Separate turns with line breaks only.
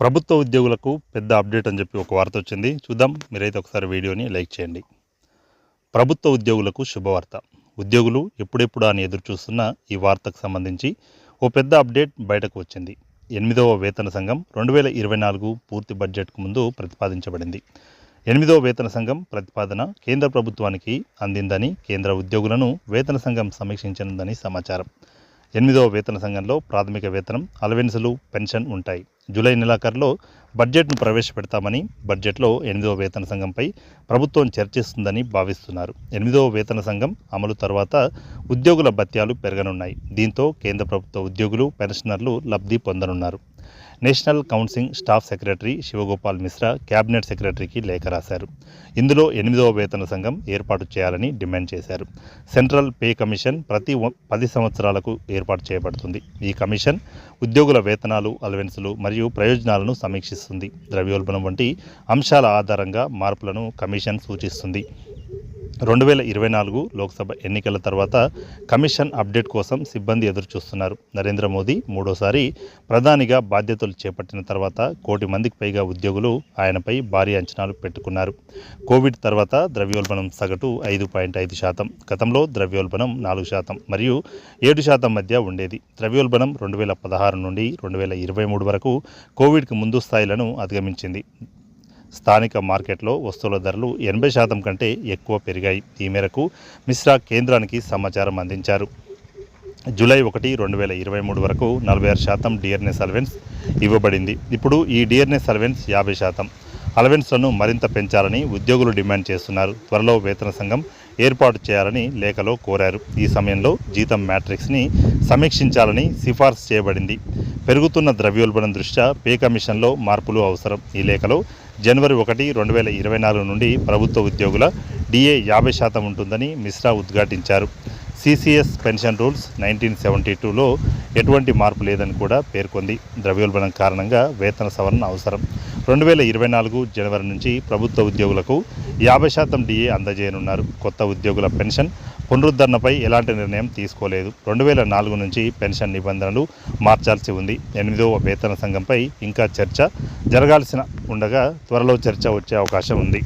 ప్రభుత్వ ఉద్యోగులకు పెద్ద అప్డేట్ అని చెప్పి ఒక వార్త వచ్చింది. చూద్దాం. మీరైతే ఒకసారి వీడియోని లైక్ చేయండి. ప్రభుత్వ ఉద్యోగులకు శుభవార్త. ఉద్యోగులు ఎప్పుడెప్పుడు అని ఎదురు చూస్తున్న ఈ వార్తకు సంబంధించి ఓ పెద్ద అప్డేట్ బయటకు వచ్చింది. ఎనిమిదవ వేతన సంఘం రెండు వేల ఇరవై నాలుగు పూర్తి బడ్జెట్కు ముందు ప్రతిపాదించబడింది. ఎనిమిదవ వేతన సంఘం ప్రతిపాదన కేంద్ర ప్రభుత్వానికి అందిందని కేంద్ర ఉద్యోగులను వేతన సంఘం సమీక్షించనుందని సమాచారం. ఎనిమిదవ వేతన సంఘంలో ప్రాథమిక వేతనం అలవెన్సులు పెన్షన్ ఉంటాయి. జూలై నెలాఖరులో బడ్జెట్ను ప్రవేశపెడతామని బడ్జెట్లో ఎనిమిదవ వేతన సంఘంపై ప్రభుత్వం చర్చిస్తుందని భావిస్తున్నారు. ఎనిమిదవ వేతన సంఘం అమలు తర్వాత ఉద్యోగుల భత్యాలు పెరగనున్నాయి. దీంతో కేంద్ర ప్రభుత్వ ఉద్యోగులు పెన్షనర్లు లబ్ధి పొందనున్నారు. National counselling staff secretary Shivgopal Mishra cabinet సెక్రటరీకి లేఖ రాశారు. ఇందులో ఎనిమిదవ వేతన సంఘం ఏర్పాటు చేయాలని డిమాండ్ చేశారు. సెంట్రల్ పే కమిషన్ ప్రతి పది సంవత్సరాలకు ఏర్పాటు చేయబడుతుంది. ఈ కమిషన్ ఉద్యోగుల వేతనాలు అలవెన్సులు మరియు మరియు ప్రయోజనాలను సమీక్షిస్తుంది. ద్రవ్యోల్బణం వంటి అంశాల ఆధారంగా మార్పులను కమిషన్ సూచిస్తుంది. రెండు వేల ఇరవై నాలుగు లోక్సభ ఎన్నికల తర్వాత కమిషన్ అప్డేట్ కోసం సిబ్బంది ఎదురుచూస్తున్నారు. నరేంద్ర మోదీ మూడోసారి ప్రధానిగా బాధ్యతలు చేపట్టిన తర్వాత కోటి మందికి పైగా ఉద్యోగులు ఆయనపై భారీ అంచనాలు పెట్టుకున్నారు. కోవిడ్ తర్వాత ద్రవ్యోల్బణం సగటు ఐదు పాయింట్ ఐదు శాతం గతంలో ద్రవ్యోల్బణం నాలుగు శాతం మరియు ఏడు శాతం మధ్య ఉండేది. ద్రవ్యోల్బణం రెండు వేల పదహారు నుండి రెండు వేల ఇరవై మూడు వరకు కోవిడ్కి ముందు స్థాయిలను అధిగమించింది. స్థానిక మార్కెట్లో వస్తువుల ధరలు ఎనభై శాతం కంటే ఎక్కువ పెరిగాయి. ఈ మేరకు మిశ్రా కేంద్రానికి సమాచారం అందించారు. జూలై ఒకటి రెండు వేల ఇరవై మూడు వరకు నలభై ఆరు శాతం డిఆర్ఎన్ఏ సర్వెన్స్ ఇవ్వబడింది. ఇప్పుడు ఈ డిఆర్ఎన్ఏ సర్వెన్స్ యాభై శాతం. అలవెన్స్లను మరింత పెంచాలని ఉద్యోగులు డిమాండ్ చేస్తున్నారు. త్వరలో వేతన సంఘం ఏర్పాటు చేయాలని లేఖలో కోరారు. ఈ సమయంలో జీతం మ్యాట్రిక్స్ని సమీక్షించాలని సిఫార్సు చేయబడింది. పెరుగుతున్న ద్రవ్యోల్బణం దృష్ట్యా పే కమిషన్లో మార్పులు అవసరం. ఈ లేఖలో జనవరి ఒకటి రెండు వేల ఇరవై నాలుగు నుండి ప్రభుత్వ ఉద్యోగుల డిఏ యాభై శాతం ఉంటుందని మిశ్రా ఉద్ఘాటించారు. CCS pension rules nineteen seventy టూలో ఎటువంటి మార్పు లేదని కూడా పేర్కొంది. ద్రవ్యోల్బణం కారణంగా వేతన సవరణ అవసరం. రెండు వేల ఇరవై నాలుగు జనవరి నుంచి ప్రభుత్వ ఉద్యోగులకు యాభై శాతం డిఏ అందజేయనున్నారు. కొత్త ఉద్యోగుల పెన్షన్ పునరుద్ధరణపై ఎలాంటి నిర్ణయం తీసుకోలేదు. రెండు వేల నాలుగు నుంచి పెన్షన్ నిబంధనలు మార్చాల్సి ఉంది. ఎనిమిదవ వేతన సంఘంపై ఇంకా చర్చ జరగాల్సిన ఉండగా త్వరలో చర్చ వచ్చే అవకాశం ఉంది.